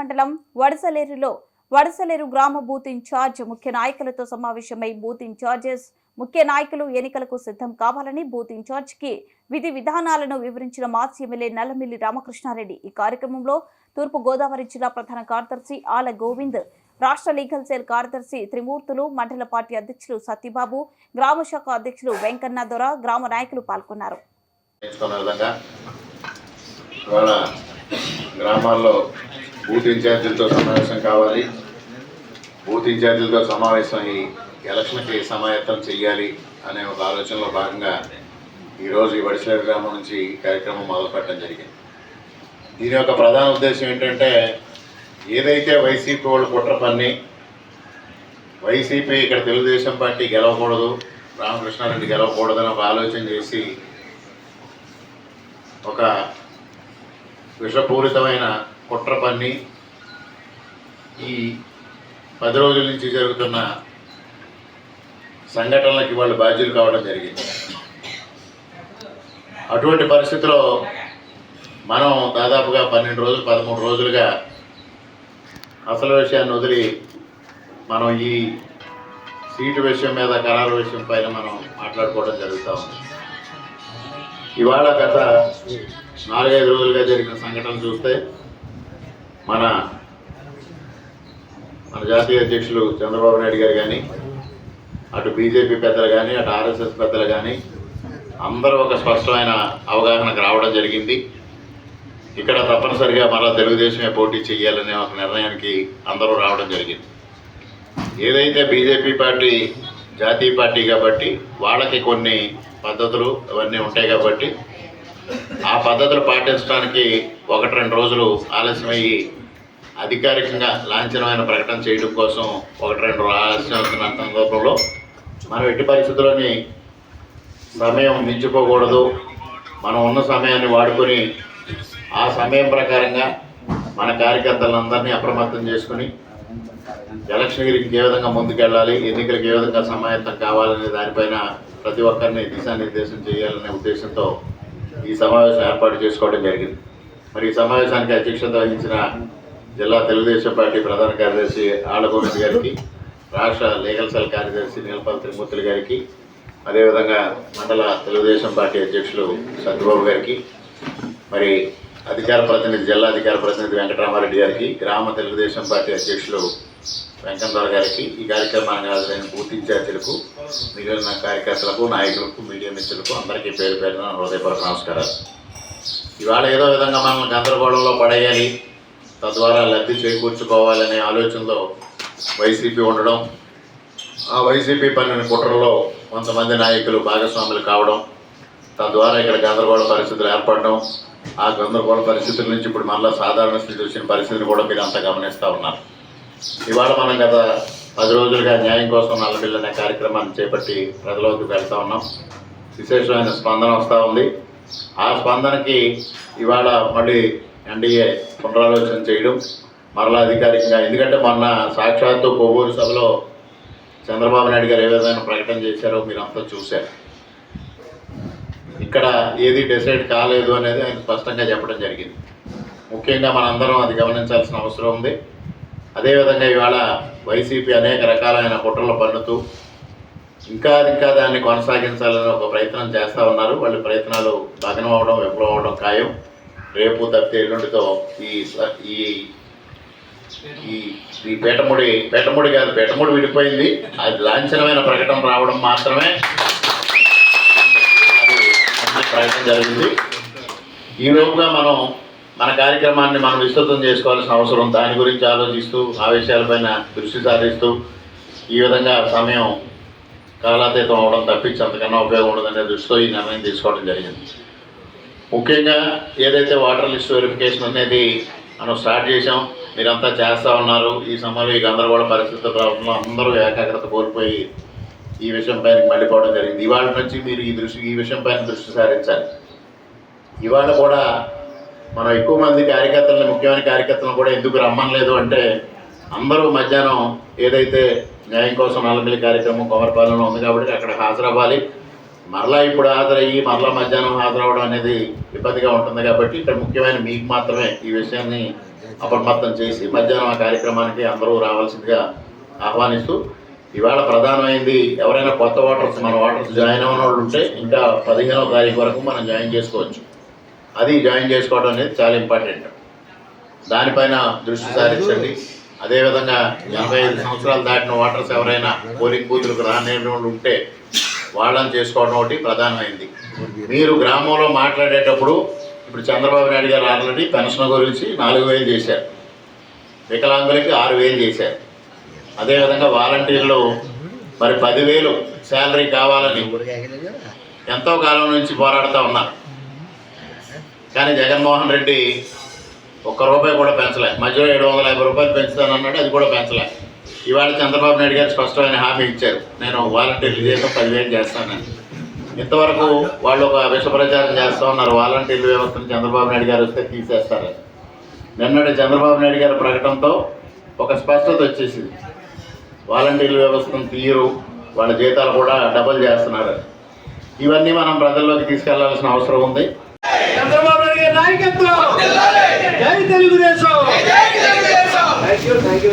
మండలం వడసలేరులో వడసలేరు గ్రామ booth incharge ముఖ్య నాయకులతో సమావేశమై బూత్ ఇన్ఛార్జెస్ ముఖ్య నాయకులు ఎన్నికలకు సిద్ధం కావాలని బూత్ ఇన్ఛార్జ్కి విధి విధానాలను వివరించిన మాజీ ఎమ్మెల్యే నల్లమిల్లి రామకృష్ణారెడ్డి. ఈ కార్యక్రమంలో తూర్పు గోదావరి జిల్లా ప్రధాన కార్యదర్శి ఆల గోవింద్ రాష్ట్ర లీగల్ సెల్ కార్యదర్శి త్రిమూర్తులు మండల పార్టీ అధ్యక్షులు సత్యబాబు గ్రామ శాఖ అధ్యక్షులు వెంకన్న దొర గ్రామ నాయకులు పాల్గొన్నారు. గ్రామాల్లో బూత్ ఇన్ఛార్జీలతో సమావేశం కావాలి. బూత్ ఇన్ఛార్జీలతో సమావేశం ఈ ఎలక్షన్కి సమాయత్తం చెయ్యాలి అనే ఒక ఆలోచనలో భాగంగా ఈరోజు ఈ వడిసలేరు గ్రామం నుంచి ఈ కార్యక్రమం మొదలుపెట్టడం జరిగింది. దీని యొక్క ప్రధాన ఉద్దేశం ఏంటంటే ఏదైతే వైసీపీ వాళ్ళు కుట్ర పన్ని వైసీపీ ఇక్కడ తెలుగుదేశం పార్టీ గెలవకూడదు రామకృష్ణారెడ్డి గెలవకూడదని ఒక ఆలోచన చేసి ఒక విషపూరితమైన కుట్ర పన్ని ఈ పది రోజుల నుంచి జరుగుతున్న సంఘటనలకి వాళ్ళు బాధ్యులు కావడం జరిగింది. అటువంటి పరిస్థితిలో మనం దాదాపుగా పన్నెండు రోజులు పదమూడు రోజులుగా అసలు విషయాన్ని వదిలి మనం ఈ సీటు విషయం మీద ఖరారు విషయం పైన మనం మాట్లాడుకోవడం జరుగుతూ ఉంది. ఇవాళ గత నాలుగైదు రోజులుగా జరిగిన సంఘటనలు చూస్తే మన మన జాతీయ అధ్యక్షులు చంద్రబాబు నాయుడు గారు కానీ అటు బీజేపీ పెద్దలు కానీ అటు ఆర్ఎస్ఎస్ పెద్దలు కానీ అందరూ ఒక స్పష్టమైన అవగాహనకు రావడం జరిగింది. ఇక్కడ తప్పనిసరిగా మరలా తెలుగుదేశమే పోటీ చేయాలనే ఒక నిర్ణయానికి అందరూ రావడం జరిగింది. ఏదైతే బీజేపీ పార్టీ జాతీయ పార్టీ కాబట్టి వాళ్ళకి కొన్ని పద్ధతులు అవన్నీ ఉంటాయి కాబట్టి ఆ పద్ధతులు పాటించడానికి ఒకటి రెండు రోజులు ఆలస్యమయ్యి అధికారికంగా లాంఛనమైన ప్రకటన చేయడం కోసం ఒకటి రెండు ఆలస్యం అవుతున్న సందర్భంలో మనం ఎట్టి పరిస్థితుల్లోని సమయం మించిపోకూడదు. మనం ఉన్న సమయాన్ని వాడుకొని ఆ సమయం ప్రకారంగా మన కార్యకర్తలందరినీ అప్రమత్తం చేసుకుని ఎలక్షన్కి ఏ విధంగా ముందుకెళ్ళాలి ఎన్నికలకు ఏ విధంగా సమాయత్తం కావాలనే దానిపైన ప్రతి ఒక్కరిని దిశానిర్దేశం చేయాలనే ఉద్దేశంతో ఈ సమావేశం ఏర్పాటు చేసుకోవడం జరిగింది. మరి ఈ సమావేశానికి అధ్యక్షత వహించిన జిల్లా తెలుగుదేశం పార్టీ ప్రధాన కార్యదర్శి ఆళ్ళగోవింద్ గారికి రాష్ట్ర లీగల్ సెల్ కార్యదర్శి నీలపల్ త్రిమూర్తులు గారికి అదేవిధంగా మండల తెలుగుదేశం పార్టీ అధ్యక్షులు సత్యబాబు గారికి మరి అధికార ప్రతినిధి జిల్లా అధికార ప్రతినిధి వెంకటరామారెడ్డి గారికి గ్రామ తెలుగుదేశం పార్టీ అధ్యక్షులు వెంకన్నర గారికి ఈ కార్యక్రమాన్ని హాజరైన బూత్ మిగిలిన కార్యకర్తలకు నాయకులకు మీడియా మిత్రులకు అందరికీ పేరు పేరున హృదయపూర్వక నమస్కారాలు. ఇవాళ ఏదో విధంగా మనం గందరగోళంలో పడేయాలి తద్వారా లబ్ధి చేకూర్చుకోవాలనే ఆలోచనలో వైసీపీ ఉండడం ఆ వైసీపీ పన్నెండు కుట్రలో కొంతమంది నాయకులు భాగస్వాములు కావడం తద్వారా ఇక్కడ గందరగోళ పరిస్థితులు ఏర్పడడం ఆ గందరగోళ పరిస్థితుల నుంచి ఇప్పుడు మళ్ళీ సాధారణ స్థితి వచ్చిన పరిస్థితిని కూడా మీరు అంతా గమనిస్తూ ఉన్నారు. ఇవాళ మనం గత పది రోజులుగా న్యాయం కోసం నల్లబిల్లు అనే కార్యక్రమాన్ని చేపట్టి ప్రజలోకి వెళ్తా ఉన్నాం. విశేషమైన స్పందన వస్తూ ఉంది. ఆ స్పందనకి ఇవాళ మళ్ళీ ఎన్డీఏ పునరాలోచన చేయడం మరలా అధికారికంగా ఎందుకంటే మొన్న సాక్షాత్తు కొవ్వూరు సభలో చంద్రబాబు నాయుడు గారు ఏ విధమైన ప్రకటన చేశారో మీరంతా చూశారు. ఇక్కడ ఏది డిసైడ్ కాలేదు అనేది ఆయన స్పష్టంగా చెప్పడం జరిగింది. ముఖ్యంగా మనందరం అది గమనించాల్సిన అవసరం ఉంది. అదేవిధంగా ఇవాళ వైసీపీ అనేక రకాలైన కుట్రలు పన్నుతూ ఇంకా ఇంకా దాన్ని కొనసాగించాలని ఒక ప్రయత్నం చేస్తూ ఉన్నారు. వాళ్ళ ప్రయత్నాలు భగ్నం అవడం విఫలం అవడం ఖాయం. రేపు తప్పితే ఎల్లుండితో ఈ ఈ ఈ ఈ పేటముడి పేటముడి కాదు పేటముడి విడిపోయింది. అది లాంఛనమైన ప్రకటన రావడం మాత్రమే. ప్రయత్నం జరిగింది. ఈ లోపుగా మనం మన కార్యక్రమాన్ని మనం విస్తృతం చేసుకోవాల్సిన అవసరం దాని గురించి ఆలోచిస్తూ ఆ విషయాలపైన దృష్టి సారిస్తూ ఈ విధంగా సమయం కాలాతీతం అవడం తప్పించి అంతకన్నా ఉపయోగం ఉండదనే దృష్టితో ఈ నిర్ణయం తీసుకోవడం జరిగింది. ముఖ్యంగా ఏదైతే వాటర్ లిస్ట్ వెరిఫికేషన్ అనేది మనం స్టార్ట్ చేసాం మీరంతా చేస్తూ ఉన్నారు. ఈ సమయంలో ఈ గందరగోళ పరిస్థితి ప్రాబ్లంలో అందరూ ఏకాగ్రత కోల్పోయి ఈ విషయం పైన మళ్ళీపోవడం జరిగింది. ఇవాళ నుంచి మీరు ఈ దృష్టి ఈ విషయం పైన దృష్టి సారించాలి. ఇవాళ కూడా మనం ఎక్కువ మంది కార్యకర్తలను ముఖ్యమైన కార్యకర్తలను కూడా ఎందుకు రమ్మనలేదు అంటే అందరూ మధ్యాహ్నం ఏదైతే న్యాయం కోసం నల్లమిల్లి కార్యక్రమం కొమరపాలెంలో ఉంది కాబట్టి అక్కడ హాజరవ్వాలి. మరలా ఇప్పుడు హాజరయ్యి మరలా మధ్యాహ్నం హాజరవడం అనేది ఇబ్బందిగా ఉంటుంది కాబట్టి ఇక్కడ ముఖ్యమైన మీకు మాత్రమే ఈ విషయాన్ని అప్రమత్తం చేసి మధ్యాహ్నం ఆ కార్యక్రమానికి అందరూ రావాల్సిందిగా ఆహ్వానిస్తూ ఇవాళ ప్రధానమైంది ఎవరైనా కొత్త ఓటర్స్ మన ఓటర్స్ జాయిన్ అయిన వాళ్ళు ఉంటే ఇంకా పదిహేనవ తారీఖు వరకు మనం జాయిన్ చేసుకోవచ్చు. అది జాయిన్ చేసుకోవడం అనేది చాలా ఇంపార్టెంట్. దానిపైన దృష్టి సారించండి. అదేవిధంగా ఎనభై ఐదు సంవత్సరాలు దాటిన ఓటర్స్ ఎవరైనా పోలింగ్ బూతులకు రాని ఉంటే వాళ్ళని చేసుకోవడం ఒకటి ప్రధానమైంది. మీరు గ్రామంలో మాట్లాడేటప్పుడు ఇప్పుడు చంద్రబాబు నాయుడు గారు ఆల్రెడీ పెన్షన్ గురించి నాలుగు వేలు చేశారు. వికలాంగులకి ఆరు వేలు చేశారు. అదేవిధంగా వాలంటీర్లు మరి పదివేలు శాలరీ కావాలని ఎంతో కాలం నుంచి పోరాడుతూ ఉన్నారు. కానీ జగన్మోహన్ రెడ్డి ఒక్క రూపాయి కూడా పెంచలే. మధ్యలో ఏడు వందల యాభై రూపాయలు పెంచుతానన్నాడు అది కూడా పెంచలే. ఇవాళ చంద్రబాబు నాయుడు గారు స్పష్టమైన హామీ ఇచ్చారు. నేను వాలంటీర్లు చేసాం పదివేలు చేస్తానని. ఇంతవరకు వాళ్ళు ఒక విష ప్రచారం చేస్తూ ఉన్నారు. వాలంటీర్ల వ్యవస్థను చంద్రబాబు నాయుడు గారు వస్తే తీసేస్తారని. నిన్నటి చంద్రబాబు నాయుడు గారి ప్రకటనతో ఒక స్పష్టత వచ్చేసింది. వాలంటీర్ల వ్యవస్థను తీయరు వాళ్ళ జీతాలు కూడా డబల్ చేస్తున్నారు ఇవన్నీ మనం ప్రజల్లోకి తీసుకెళ్ళాల్సిన అవసరం ఉంది. నాయకత్వం. జై Telugu Desam. Thank you thank you